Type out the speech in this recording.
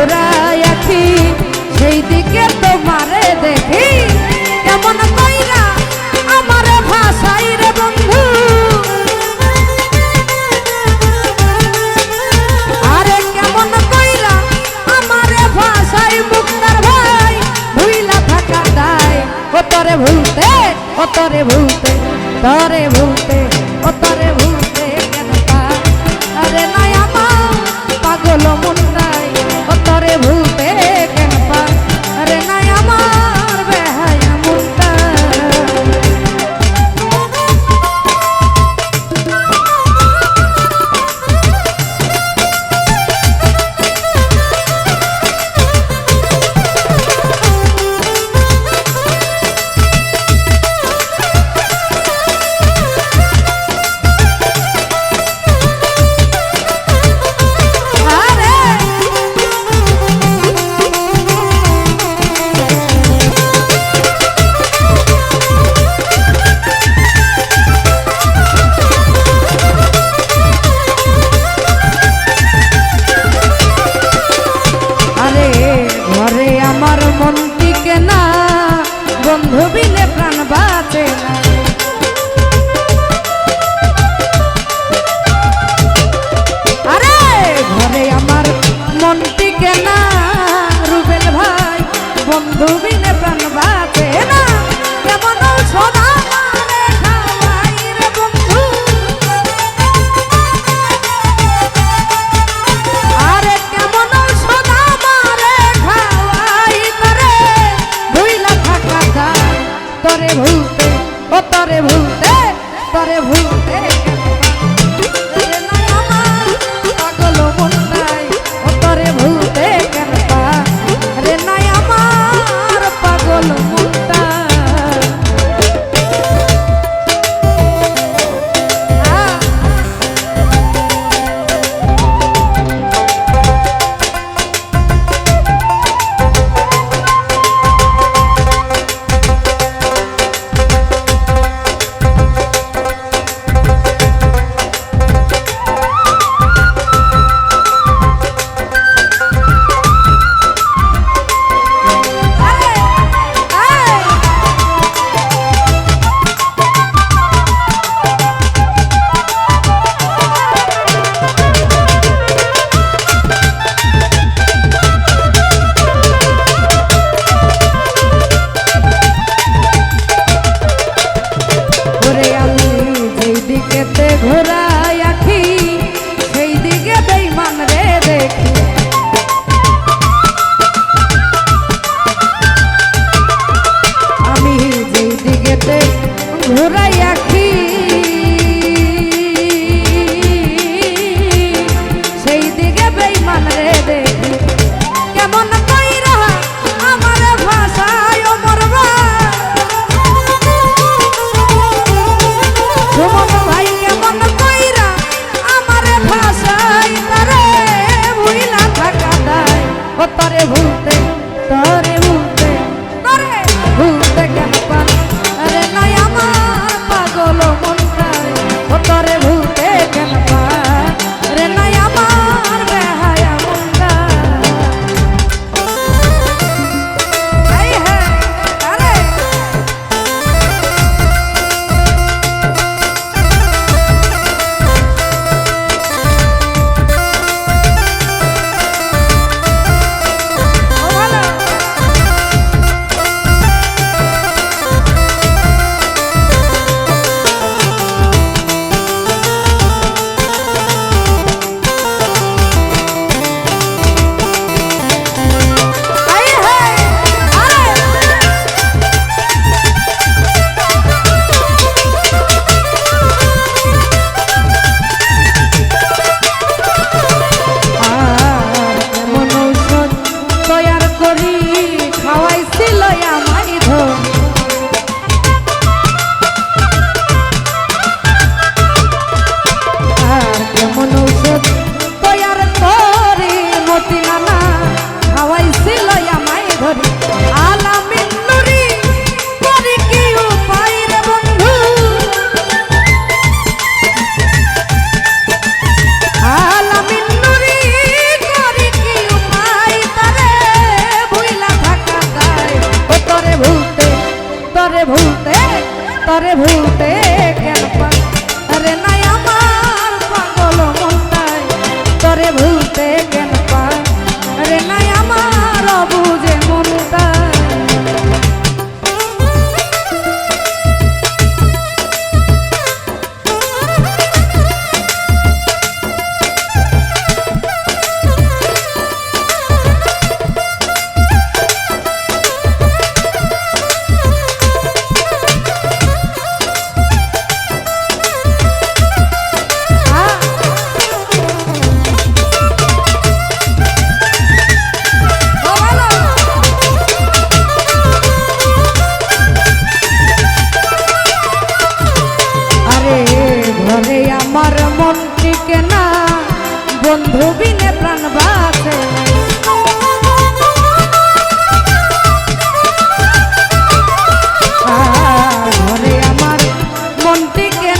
ঘুরাই আছি, সেই দিকে তোমারে দেখি। কেমন কইরা আমার ভাষাই রে বন্ধু? আরে কেমন কইরা আমার ভাষাই মুক্তার ভাই, ভুইলা থাকা দায়। ও তরে ভুলতে ও তরে ভুলতে তরে ভুলতে। তরে ভুলতে ও তরে ভুলতে তরে ভুলতে। বন্ধু বিনে প্রাণ বাসে ঘরে আমার মনটিকে